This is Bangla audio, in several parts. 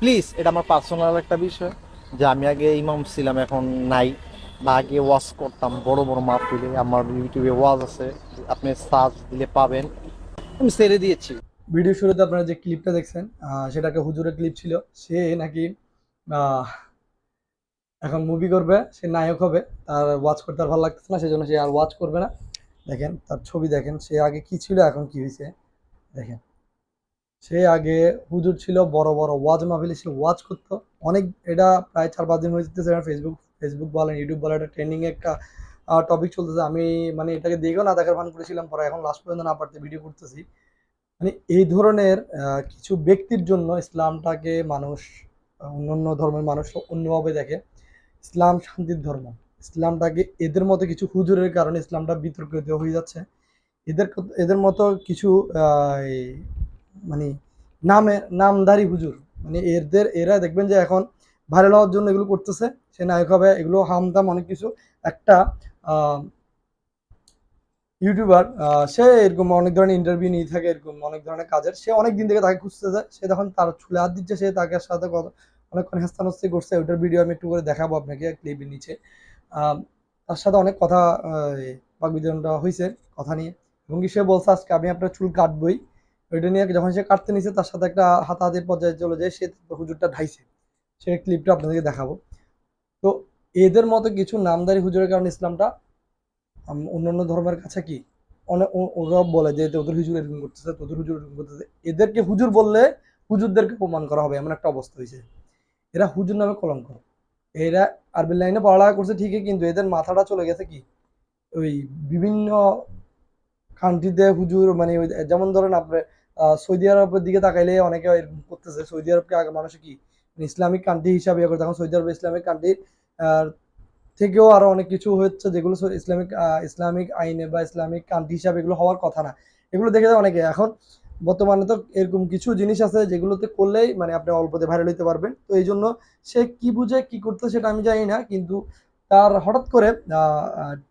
প্লিজ এটা আমার পার্সোনাল একটা বিষয় যে আমি আগে ইমাম ছিলাম, এখন নাই। বা আগে ওয়াজ করতাম, বড় বড় মাহফিলে। আমার ইউটিউবে ওয়াজ আছে, আপনি সার্চ দিলে পাবেন। আমি ছেড়ে দিয়েছি। ভিডিও শুরুতে আপনারা যে ক্লিপটা দেখছেন সেটা একটা হুজুরের ক্লিপ ছিল। সে নাকি এখন মুভি করবে, সে নায়ক হবে। তার ওয়াচ করতে আর ভালো লাগতেছে না, সেজন্য সে আর ওয়াচ করবে না। দেখেন, তার ছবি দেখেন, সে আগে কি ছিল, এখন কি হয়েছে দেখেন। সে আগে হুজুর ছিল বড় বড় ওয়াজ মাহফিলে সে ওয়াজ করতো। অনেক এটা প্রায় চার পাঁচ দিন হয়ে যেতেছে ফেসবুক ফেসবুক বলেন ইউটিউব বলেন একটা ট্রেন্ডিং একটা টপিক চলতেছে। আমি মানে এটাকে দেখেও না দেখার ভান করেছিলাম পরে এখন লাস্ট পর্যন্ত না পারতে ভিডিও করতেছি। মানে এই ধরনের কিছু ব্যক্তির জন্য ইসলামটাকে মানুষ আহ, অন্যান্য ধর্মের মানুষ অন্যভাবে দেখে। ইসলাম শান্তির ধর্ম। ইসলামটাকে এদের মতো কিছু হুজুরের কারণে ইসলামটা বিতর্কিত হয়ে যাচ্ছে। এদের এদের মতো কিছু মানে নামে নামধারী হুজুর। মানে এদের এরা দেখবেন যে এখন ভাইরাল হওয়ার জন্য এগুলো করতেছে। সে নায়ক হবে, এগুলো হামদাম অনেক কিছু। একটা ইউটিউবার সে এরকম অনেক ধরনের ইন্টারভিউ নিয়ে থাকে, এরকম অনেক ধরনের কাজের। সে অনেক দিন থেকে তাকে খুঁজতেছে। সে যখন তার চুলে হাত দিচ্ছে, সে তাকে সাথে অনেকক্ষণ হেস্তানস্তি করছে। ওটার ভিডিও আমি একটু করে দেখাবো আপনাকে ক্লিপের নিচে। তার সাথে অনেক কথা বাগবিতরণটা হয়েছে কথা নিয়ে। এবং সে বলছে, আজকে আমি আপনার চুল কাটবই। ওইটা নিয়ে যখন সে কাটতে নিছে, তার সাথে একটা হাতাহাতির পর্যায়ে চলে যায়, সে হুজুরটা ঢাইছে। সে ক্লিপটা আপনাদেরকে দেখাবো। তো এদের মতো কিছু নামদারি হুজুরের কারণে ইসলামটা অন্যান্য ধর্মের কাছে কি? অনেক ওরা বলে যে তোদের হুজুর এরকম করতেছে, তোদের হুজুর এরকম করতেছে। এদেরকে হুজুর বললে হুজুরদেরকে প্রমাণ করা হবে, এমন একটা অবস্থা হয়েছে। এরা হুজুর নামে কলঙ্ক। এরা আরবি লাইনে পড়ালেখা করছে ঠিকই, কিন্তু এদের মাথাটা চলে গেছে কি? ওই বিভিন্ন কান্ট্রিতে হুজুর মানে যেমন ধরেন আপনার সৌদি আরবের দিকে তাকাইলে অনেকে এরকম করতেছে। সৌদি আরবকে আগে মানুষ কি মানে ইসলামিক কান্ট্রি হিসাবে ইয়ে করে তখন সৌদি আরব ইসলামিক কান্ট্রি থেকেও আরও অনেক কিছু হচ্ছে যেগুলো ইসলামিক ইসলামিক আইনে বা ইসলামিক কান্ট্রি হিসাবে এগুলো হওয়ার কথা না। এগুলো দেখে যায় অনেকে। এখন বর্তমানে তো এরকম কিছু জিনিস আছে যেগুলোতে করলেই মানে আপনি অল্পতে ভাইরাল হইতে পারবেন। তো এই জন্য সে কি বুঝে, কি করতে সেটা আমি জানি না। কিন্তু তার হঠাৎ করে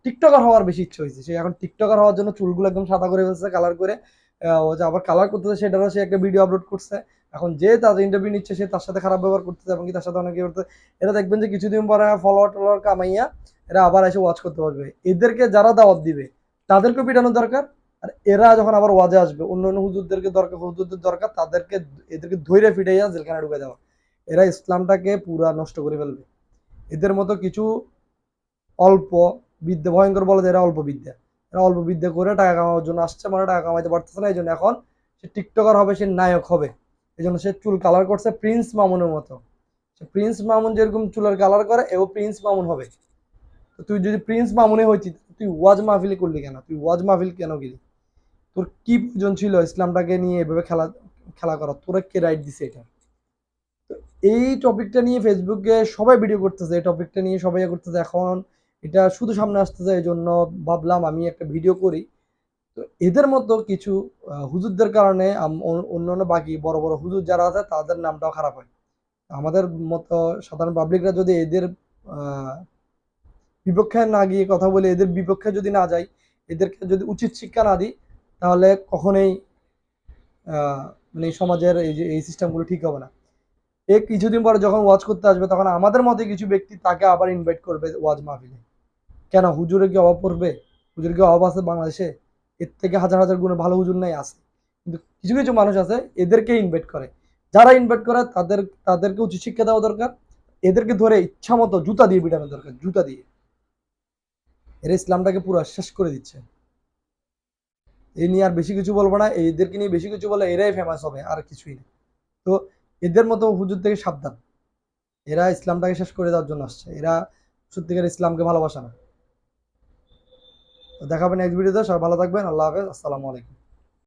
টিকটকার হওয়ার বেশি ইচ্ছে হয়েছে। সে এখন টিকটকার হওয়ার জন্য চুলগুলো একদম সাদা করে ফেলছে কালার করে। ও যে আবার কালার করতেছে সেটারও সে একটা ভিডিও আপলোড করছে। এখন যে তার ইন্টারভিউ নিচ্ছে, সে তার সাথে খারাপ ব্যবহার করতেছে এবং কি তার সাথে অনেকে করতে এরা দেখবেন যে কিছুদিন পরে ফলোয়ার টলোয়ার কামাইয়া এরা আবার এসে ওয়াচ করতে পারবে। এদেরকে যারা দাওয়াত দিবে তাদেরকে পিটানো দরকার? আর এরা যখন আবার ওয়াজে আসবে, অন্য অন্য হুজুরদেরকে দরকার, হুজুরদের দরকার, তাদেরকে, এদেরকে ধৈর্য ফিটাইয়া জেলখানে ঢুকে দেওয়া। এরা ইসলামটাকে পুরা নষ্ট করে ফেলবে। এদের মতো কিছু অল্প বিদ্যা, ভয়ঙ্কর বলে যে এরা অল্প বিদ্যা। এরা অল্প বিদ্যা করে টাকা কামানোর জন্য আসছে মানে টাকা কামাইতে পারতেছে না এই জন্য এখন সে টিকটকার হবে, সে নায়ক হবে। এই জন্য সে চুল কালার করছে প্রিন্স মামুনের মতো। প্রিন্স মামুন যেরকম চুলের কালার করে, এও প্রিন্স মামুন হবে। তো তুই যদি প্রিন্স মামুনে হইতি, তুই ওয়াজ মাহফিল করলি কেন? তুই ওয়াজ মাহফিল কেন গেলি? তোর কি প্রয়োজন ছিল ইসলামটাকে নিয়ে এভাবে খেলা খেলা করা? তোরা কে রাইট দিছে এটা? তো এই টপিকটা নিয়ে ফেসবুকে সবাই ভিডিও করতেছে, এই টপিকটা নিয়ে সবাই ইয়ে করতেছে। এখন এটা শুধু সামনে আসতেছে এই জন্য ভাবলাম আমি একটা ভিডিও করি। তো এদের মতো কিছু হুজুরদের কারণে অন্য- অন্যান্য বাকি বড় বড় হুজুর যারা আছে, তাদের নামটাও খারাপ হয়। আমাদের মতো সাধারণ পাবলিকরা যদি এদের বিপক্ষে না গিয়ে কথা বলে, এদের বিপক্ষে যদি না যাই, এদেরকে যদি উচিত শিক্ষা না দিই, তাহলে কখনোই মানে সমাজের এই যে, এই সিস্টেমগুলো ঠিক হবে না। এ কিছুদিন পরে যখন ওয়াজ করতে আসবে, তখন আমাদের মতে কিছু ব্যক্তি তাকে আবার ইনভাইট করবে ওয়াজ মাহফিলে। কেন হুজুরের কি অভাব পড়বে হুজুরের কি অভাব আছে বাংলাদেশে, এর থেকে হাজার হাজার গুণে ভালো হুজুর নাই আছে। কিন্তু কিছু কিছু মানুষ আছে, এদেরকে ইনভাইট করে। যারা ইনভাইট করে, তাদের, তাদেরকে উচিত শিক্ষা দেওয়া দরকার, এদেরকে ধরে ইচ্ছা মতো জুতা দিয়ে পিটানো দরকার, জুতা দিয়ে। এরা ইসলামটাকে পুরো শেষ করে দিচ্ছে। এই নিয়ে আর বেশি কিছু বলব না, এদেরকে নিয়ে বেশি কিছু বলে এরাই ফেমাস হবে, আর কিছুই না। তো এদের মতো হুজুর থেকে সাবধান। এরা ইসলামটাকে শেষ করে দেওয়ার জন্য আসছে। এরা সত্যিকার ইসলামকে ভালোবাসে না। দেখাবেন নেক্সট ভিডিওতে সবাই ভালো থাকবেন। আল্লাহ হাফেজ। আসসালামু আলাইকুম।